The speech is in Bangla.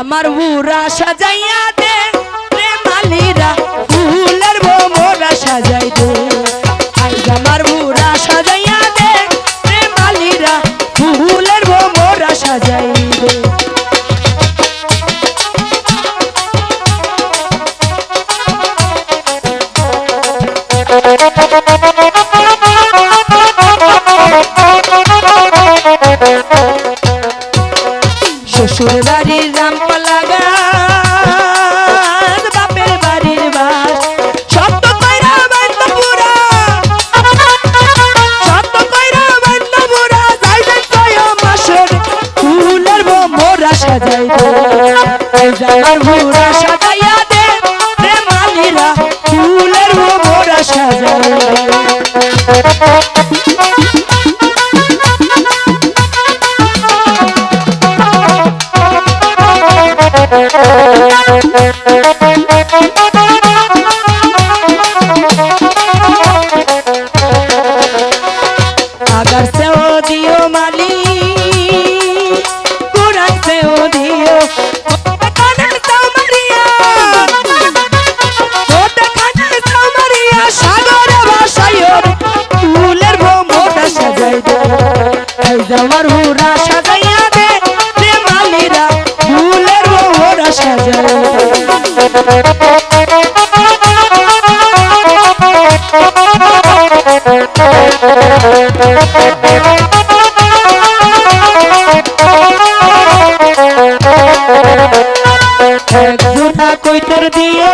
আমার বুড়া সাজাইয়া দে। রে মালিরা ফুলের বোমরা সাজাই দে বাড়ির রামপালা গাছ, বাপের বাড়ির বাস। সত্য কইরা বাইন্ত পুরা সত্য কইরা বাইন্ত পুরা যাই যাই কয় মাসর ফুলের মোরা সাজাই যাই যাই মোরা সাজাইয়া Buenos días.